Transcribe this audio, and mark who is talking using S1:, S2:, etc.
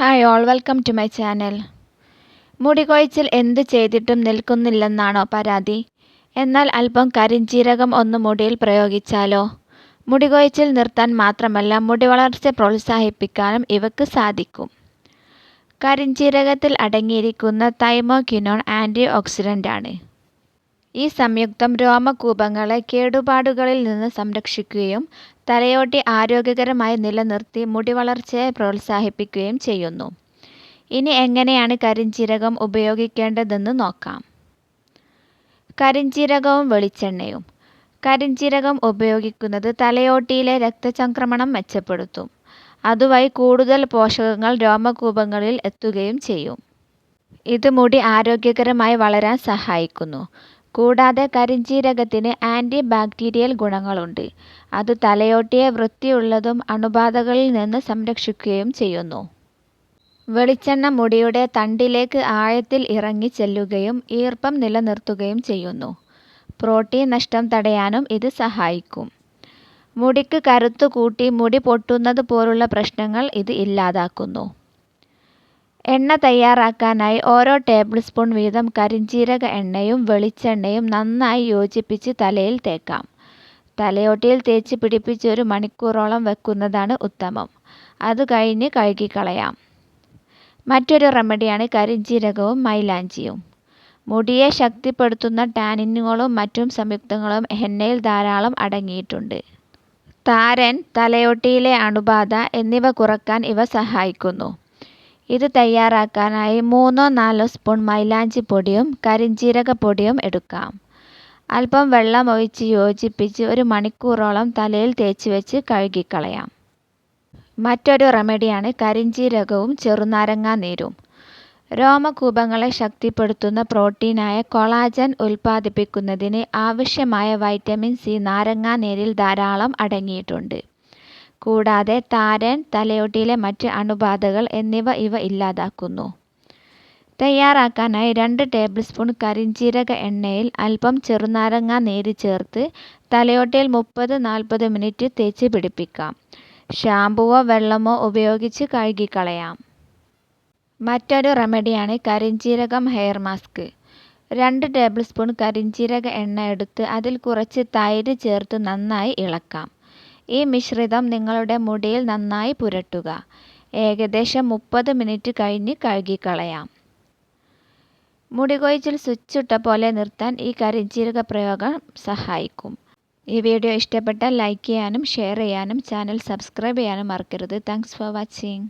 S1: Hi all welcome to my channel മുടികൊഴിച്ചിൽ എന്ത് ചെയ്തിട്ടും നിൽക്കുന്നില്ലെന്നാണോ പരാതി? എന്നാൽ അല്പം കരിഞ്ചീരകം ഒന്ന് മുടിയിൽ പ്രയോഗിച്ചാലോ? മുടി കൊഴിച്ചിൽ നിർത്താൻ മാത്രമല്ല മുടി വളർച്ച പ്രോത്സാഹിപ്പിക്കാനും ഇവക്ക് സാധിക്കും. കരിഞ്ചീരകത്തിൽ അടങ്ങിയിരിക്കുന്ന തൈമോക്യുനോൺ ആന്റി ഓക്സിഡന്റ് ആണ് ഈ സംയുക്തം രോമകൂപങ്ങളെ കേടുപാടുകളിൽ നിന്ന് സംരക്ഷിക്കുകയും തലയോട്ടി ആരോഗ്യകരമായി നിലനിർത്തി മുടി വളർച്ചയെ പ്രോത്സാഹിപ്പിക്കുകയും ചെയ്യുന്നു. ഇനി എങ്ങനെയാണ് കരിഞ്ജീരകം ഉപയോഗിക്കേണ്ടതെന്ന് നോക്കാം. കരിഞ്ജീരകവും വെളിച്ചെണ്ണയും. കരിഞ്ജീരകം ഉപയോഗിക്കുന്നത് തലയോട്ടിയിലെ രക്തചംക്രമണം മെച്ചപ്പെടുത്തും. അതുവഴി കൂടുതൽ പോഷകങ്ങൾ രോമകൂപങ്ങളിൽ എത്തുകയും ചെയ്യും. ഇത് മുടി ആരോഗ്യകരമായി വളരാൻ സഹായിക്കുന്നു. കൂടാതെ കരിഞ്ജീരകത്തിന് ആന്റി ബാക്ടീരിയൽ ഗുണങ്ങളുണ്ട്. അത് തലയോട്ടിയെ വൃത്തിയുള്ളതും അണുബാധകളിൽ നിന്ന് സംരക്ഷിക്കുകയും ചെയ്യുന്നു. വെളിച്ചെണ്ണ മുടിയുടെ തണ്ടിലേക്ക് ആഴത്തിൽ ഇറങ്ങി ചെല്ലുകയും ഈർപ്പം നിലനിർത്തുകയും ചെയ്യുന്നു. പ്രോട്ടീൻ നഷ്ടം തടയാനും ഇത് സഹായിക്കും. മുടിക്ക് കരുത്തു കൂട്ടി മുടി പൊട്ടുന്നത് പോലുള്ള പ്രശ്നങ്ങൾ ഇത് ഇല്ലാതാക്കുന്നു. എണ്ണ തയ്യാറാക്കാനായി ഓരോ ടേബിൾ സ്പൂൺ വീതം കരിഞ്ചീരക എണ്ണയും വെളിച്ചെണ്ണയും നന്നായി യോജിപ്പിച്ച് തലയിൽ തേക്കാം. തലയോട്ടിയിൽ തേച്ച് പിടിപ്പിച്ച് ഒരു മണിക്കൂറോളം വെക്കുന്നതാണ് ഉത്തമം. അത് കഴിഞ്ഞ് കഴുകിക്കളയാം. മറ്റൊരു റെമഡിയാണ് കരിഞ്ചീരകവും മൈലാഞ്ചിയും. മുടിയെ ശക്തിപ്പെടുത്തുന്ന ടാനിനുകളും മറ്റും സംയുക്തങ്ങളും എണ്ണയിൽ ധാരാളം അടങ്ങിയിട്ടുണ്ട്. താരൻ തലയോട്ടിയിലെ അണുബാധ എന്നിവ കുറയ്ക്കാൻ ഇവ സഹായിക്കുന്നു. ഇത് തയ്യാറാക്കാനായി മൂന്നോ നാലോ സ്പൂൺ മൈലാഞ്ചി പൊടിയും കരിഞ്ജീരക പൊടിയും എടുക്കാം. അല്പം വെള്ളം ഒഴിച്ച് യോജിപ്പിച്ച് ഒരു മണിക്കൂറോളം തലയിൽ തേച്ച് വെച്ച് കഴുകിക്കളയാം. മറ്റൊരു റെമഡിയാണ് കരിഞ്ചീരകവും ചെറുനാരങ്ങാ നീരും. രോമകൂപങ്ങളെ ശക്തിപ്പെടുത്തുന്ന പ്രോട്ടീനായ കൊളാജൻ ഉൽപ്പാദിപ്പിക്കുന്നതിന് ആവശ്യമായ വൈറ്റമിൻ സി നാരങ്ങാ നീരിൽ ധാരാളം അടങ്ങിയിട്ടുണ്ട്. കൂടാതെ താരൻ തലയോട്ടിയിലെ മറ്റ് അണുബാധകൾ എന്നിവ ഇവ ഇല്ലാതാക്കുന്നു. തയ്യാറാക്കാനായി രണ്ട് ടേബിൾ സ്പൂൺ കരിഞ്ജീരക എണ്ണയിൽ അല്പം ചെറുനാരങ്ങ നീര് ചേർത്ത് തലയോട്ടിയിൽ മുപ്പത് നാൽപ്പത് മിനിറ്റ് തേച്ച് പിടിപ്പിക്കാം. ഷാമ്പുവോ വെള്ളമോ ഉപയോഗിച്ച് കഴുകിക്കളയാം. മറ്റൊരു റെമഡിയാണ് കരിഞ്ചീരകം ഹെയർ മാസ്ക്. രണ്ട് ടേബിൾ സ്പൂൺ കരിഞ്ജീരക എണ്ണ എടുത്ത് അതിൽ കുറച്ച് തൈര് ചേർത്ത് നന്നായി ഇളക്കാം. ഈ മിശ്രിതം നിങ്ങളുടെ മുടിയിൽ നന്നായി പുരട്ടുക. ഏകദേശം മുപ്പത് മിനിറ്റ് കഴിഞ്ഞ് കഴുകിക്കളയാം. മുടി കൊഴിച്ചിൽ സ്വിച്ചിട്ട പോലെ നിർത്താൻ ഈ കരിഞ്ചീരക പ്രയോഗം സഹായിക്കും. ഈ വീഡിയോ ഇഷ്ടപ്പെട്ടാൽ ലൈക്ക് ചെയ്യാനും ഷെയർ ചെയ്യാനും ചാനൽ സബ്സ്ക്രൈബ് ചെയ്യാനും മറക്കരുത്. Thanks for watching.